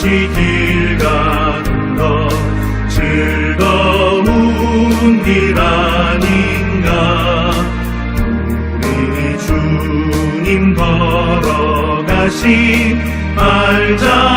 같이 길 가는 것 즐거운 일 아닌가. 우리 주님 걸어가신 알자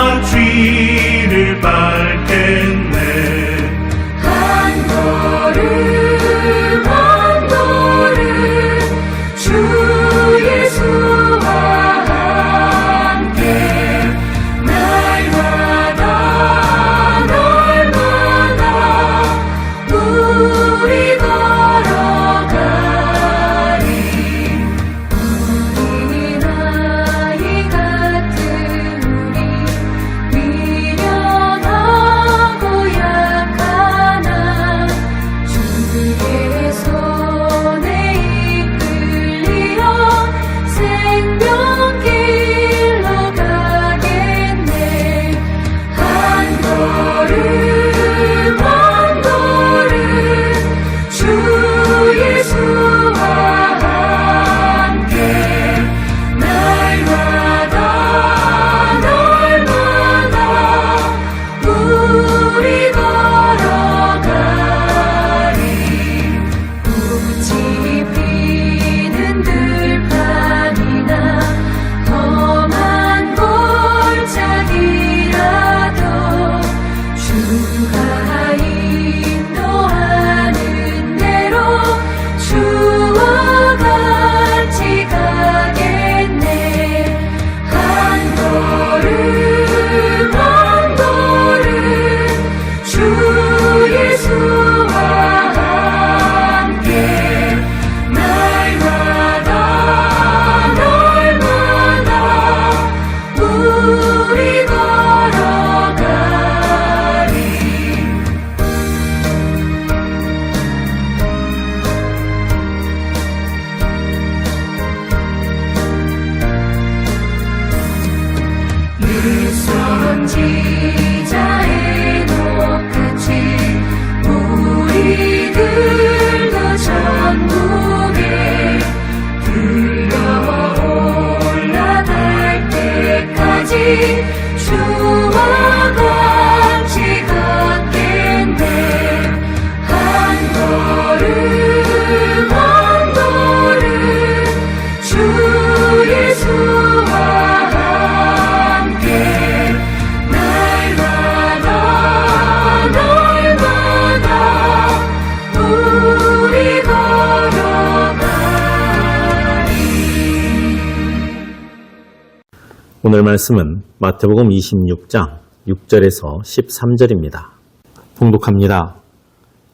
오늘 말씀은 마태복음 26장 6절에서 13절입니다. 봉독합니다.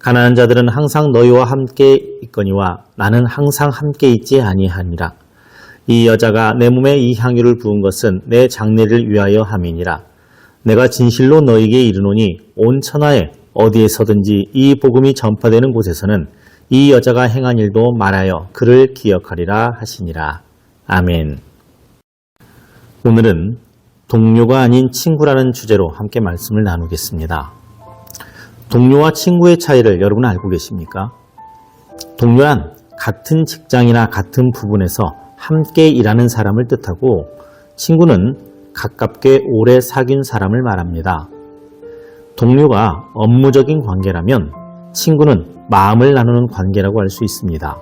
가난한 자들은 항상 너희와 함께 있거니와 나는 항상 함께 있지 아니하니라 이 여자가 내 몸에 이 향유를 부은 것은 내 장례를 위하여 함이니라 내가 진실로 너희에게 이르노니 온 천하에 어디에서든지 이 복음이 전파되는 곳에서는 이 여자가 행한 일도 말하여 그를 기억하리라 하시니라. 아멘. 오늘은 동료가 아닌 친구라는 주제로 함께 말씀을 나누겠습니다. 동료와 친구의 차이를 여러분 알고 계십니까? 동료란 같은 직장이나 같은 부분에서 함께 일하는 사람을 뜻하고 친구는 가깝게 오래 사귄 사람을 말합니다. 동료가 업무적인 관계라면 친구는 마음을 나누는 관계라고 할 수 있습니다.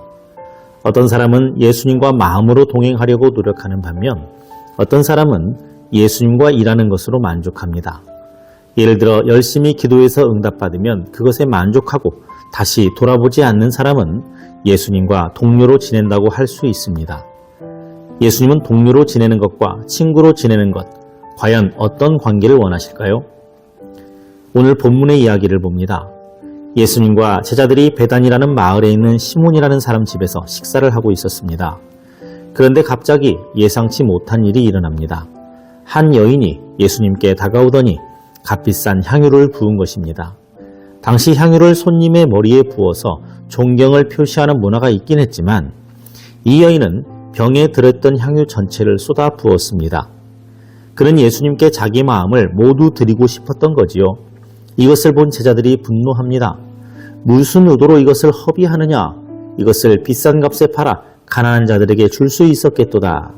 어떤 사람은 예수님과 마음으로 동행하려고 노력하는 반면 어떤 사람은 예수님과 일하는 것으로 만족합니다. 예를 들어 열심히 기도해서 응답받으면 그것에 만족하고 다시 돌아보지 않는 사람은 예수님과 동료로 지낸다고 할 수 있습니다. 예수님은 동료로 지내는 것과 친구로 지내는 것, 과연 어떤 관계를 원하실까요? 오늘 본문의 이야기를 봅니다. 예수님과 제자들이 베단이라는 마을에 있는 시몬이라는 사람 집에서 식사를 하고 있었습니다. 그런데 갑자기 예상치 못한 일이 일어납니다. 한 여인이 예수님께 다가오더니 값비싼 향유를 부은 것입니다. 당시 향유를 손님의 머리에 부어서 존경을 표시하는 문화가 있긴 했지만 이 여인은 병에 들었던 향유 전체를 쏟아 부었습니다. 그는 예수님께 자기 마음을 모두 드리고 싶었던 거지요. 이것을 본 제자들이 분노합니다. 무슨 의도로 이것을 허비하느냐? 이것을 비싼 값에 팔아 가난한 자들에게 줄 수 있었겠도다.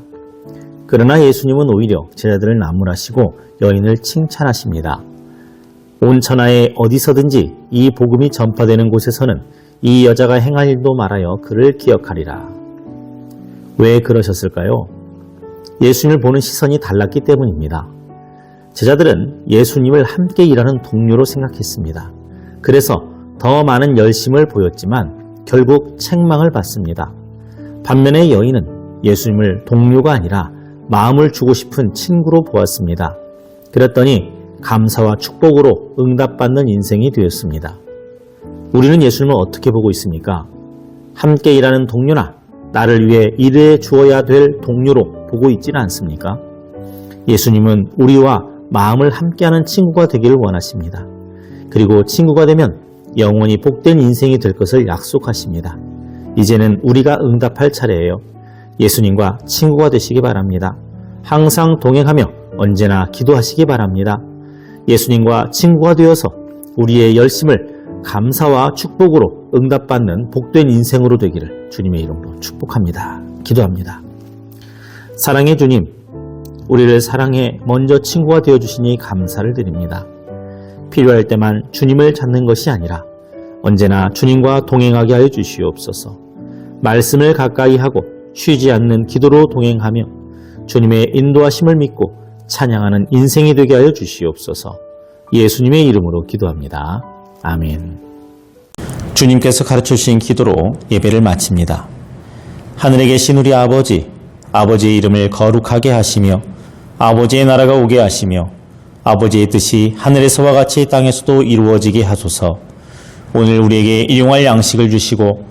그러나 예수님은 오히려 제자들을 나무라시고 여인을 칭찬하십니다. 온 천하에 어디서든지 이 복음이 전파되는 곳에서는 이 여자가 행한 일도 말하여 그를 기억하리라. 왜 그러셨을까요? 예수님을 보는 시선이 달랐기 때문입니다. 제자들은 예수님을 함께 일하는 동료로 생각했습니다. 그래서 더 많은 열심을 보였지만 결국 책망을 받습니다. 반면에 여인은 예수님을 동료가 아니라 마음을 주고 싶은 친구로 보았습니다. 그랬더니 감사와 축복으로 응답받는 인생이 되었습니다. 우리는 예수님을 어떻게 보고 있습니까? 함께 일하는 동료나 나를 위해 일해 주어야 될 동료로 보고 있지는 않습니까? 예수님은 우리와 마음을 함께하는 친구가 되기를 원하십니다. 그리고 친구가 되면 영원히 복된 인생이 될 것을 약속하십니다. 이제는 우리가 응답할 차례예요. 예수님과 친구가 되시기 바랍니다. 항상 동행하며 언제나 기도하시기 바랍니다. 예수님과 친구가 되어서 우리의 열심을 감사와 축복으로 응답받는 복된 인생으로 되기를 주님의 이름으로 축복합니다. 기도합니다. 사랑의 주님, 우리를 사랑해 먼저 친구가 되어주시니 감사를 드립니다. 필요할 때만 주님을 찾는 것이 아니라 언제나 주님과 동행하게 하여 주시옵소서. 말씀을 가까이 하고 쉬지 않는 기도로 동행하며 주님의 인도하심을 믿고 찬양하는 인생이 되게 하여 주시옵소서. 예수님의 이름으로 기도합니다. 아멘. 주님께서 가르쳐 주신 기도로 예배를 마칩니다. 하늘에 계신 우리 아버지, 아버지의 이름을 거룩하게 하시며 아버지의 나라가 오게 하시며 아버지의 뜻이 하늘에서와 같이 땅에서도 이루어지게 하소서. 오늘 우리에게 일용할 양식을 주시고